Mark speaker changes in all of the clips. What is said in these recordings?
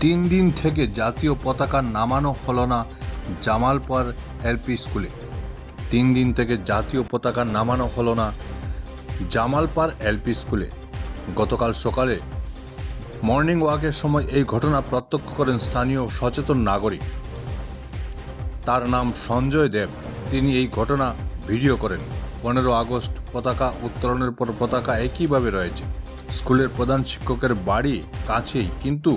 Speaker 1: তিন দিন থেকে জাতীয় পতাকা নামানো হলো না জামালপুর এলপি স্কুলে। তিন দিন থেকে জাতীয় পতাকা নামানো হলো না জামালপার এলপি স্কুলে। গতকাল সকালে মর্নিং ওয়াকের সময় এই ঘটনা প্রত্যক্ষ করেন স্থানীয় সচেতন নাগরিক। তার নাম সঞ্জয় দেব। তিনি এই ঘটনা ভিডিও করেন। পনেরো আগস্ট পতাকা উত্তোলনের পর পতাকা একইভাবে রয়েছে। স্কুলের প্রধান শিক্ষকের বাড়ি কাছেই, কিন্তু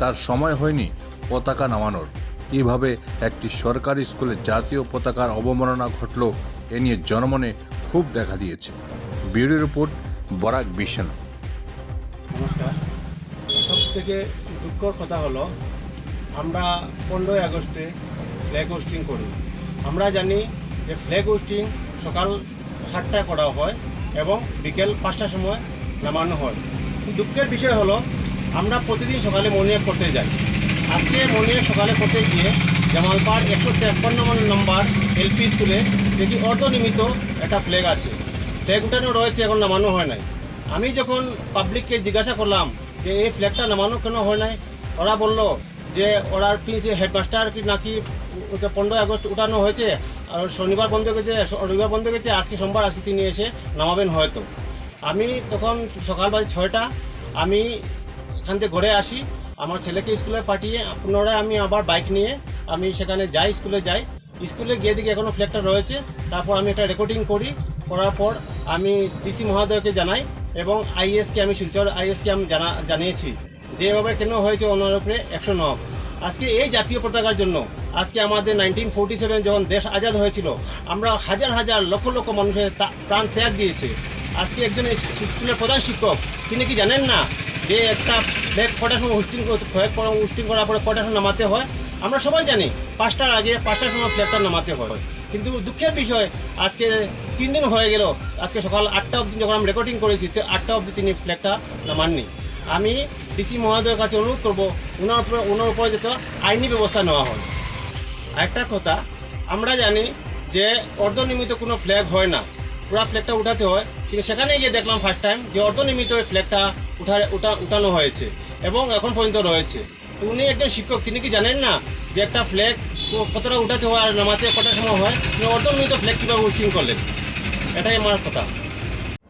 Speaker 1: তার সময় হয়নি পতাকা নামানোর। কীভাবে একটি সরকারি স্কুলে জাতীয় পতাকার অবমাননা ঘটল এ নিয়ে জনমনে খুব দেখা দিয়েছে। ব্যুরো রিপোর্ট, বরাক বিশন
Speaker 2: নমস্কার। সব থেকে দুঃখর কথা হলো, আমরা পনেরোই আগস্টে ফ্ল্যাগ হোস্টিং করি। আমরা জানি যে ফ্ল্যাগ হোস্টিং সকাল সাতটায় করা হয় এবং বিকেল পাঁচটার সময় নামানো হয়। দুঃখের বিষয় হলো আমরা প্রতিদিন সকালে মর্নিং করতে যাই। আজকে মর্নিং সকালে করতে গিয়ে জামালপাড় একশো তেপ্পান্ন নম্বর এলপি স্কুলে দেখি অর্ধনিমিত একটা ফ্ল্যাগ আছে। ফ্ল্যাগ উঠানো রয়েছে, এখন নামানো হয় নাই। আমি যখন পাবলিককে জিজ্ঞাসা করলাম যে, এই ফ্ল্যাগটা নামানো কেন হয় নাই? ওরা বলল যে, ওরা প্রিন্সি হেডমাস্টার কি নাকি পনেরোই আগস্ট উঠানো হয়েছে আর শনিবার বন্ধ গেছে রবিবার বন্ধ গেছে আজকে সোমবার, আজকে তিনি এসে নামাবেন হয়তো। আমি তখন সকাল বাজে ছয়টা, আমি এখান থেকে ঘরে আসি। আমার ছেলেকে স্কুলে পাঠিয়ে পুনরায় আমি আবার বাইক নিয়ে আমি সেখানে যাই, স্কুলে যাই। স্কুলে গিয়ে দেখি এখনও ফ্ল্যাগটা রয়েছে। তারপর আমি একটা রেকর্ডিং করি। করার পর আমি ডিসি মহোদয়কে জানাই এবং আইএসকে আমি শিলচর আইএসকে আমি জানা, জানিয়েছি যে এভাবে কেন হয়েছে ওনার উপরে একশো ন আজকে এই জাতীয় পতাকার জন্য, আজকে আমাদের নাইনটিন ফোরটি সেভেন যখন দেশ আজাদ হয়েছিল, আমরা হাজার হাজার লক্ষ লক্ষ মানুষের প্রাণ ত্যাগ দিয়েছে। আজকে একজন স্কুলের প্রধান শিক্ষক, তিনি কি জানেন না? যে একটা ফ্ল্যাগ কটার সময় হোস্টিং ফ্ল্যাগ হোস্টিং করার পরে কটার সময় নামাতে হয়, আমরা সবাই জানি পাঁচটার আগে পাঁচটার সময় ফ্ল্যাগটা নামাতে হয়। কিন্তু দুঃখের বিষয়, আজকে তিন দিন হয়ে গেল, আজকে সকাল আটটা অবধি যখন আমি রেকর্ডিং করেছি, তো আটটা অবধি তিনি ফ্ল্যাগটা নামাননি। আমি ডিসি মহোদয়ের কাছে অনুরোধ করব ওনার উপরে ওনার উপরে যাতে আইনি ব্যবস্থা নেওয়া হয়। আরেকটা কথা, আমরা জানি যে অর্ধনির্মিত কোনো ফ্ল্যাগ হয় না। পুরা ফ্ল্যাগটা উঠাতে হয় কিন্তু সেখানে গিয়ে দেখলাম ফার্স্ট টাইম যে অর্ধনির্মিত ওই ফ্ল্যাগটা উঠা উঠা, উঠানো হয়েছে এবং এখন পর্যন্ত রয়েছে। উনি একজন শিক্ষক, তিনি কি জানেন না যে একটা ফ্ল্যাগ কতটা উঠাতে হয় আর নামাতে কটা সময় হয়? অর্ধনির্মিত ফ্ল্যাগ কীভাবে উচ্চিং করলেন? এটাই আমার কথা।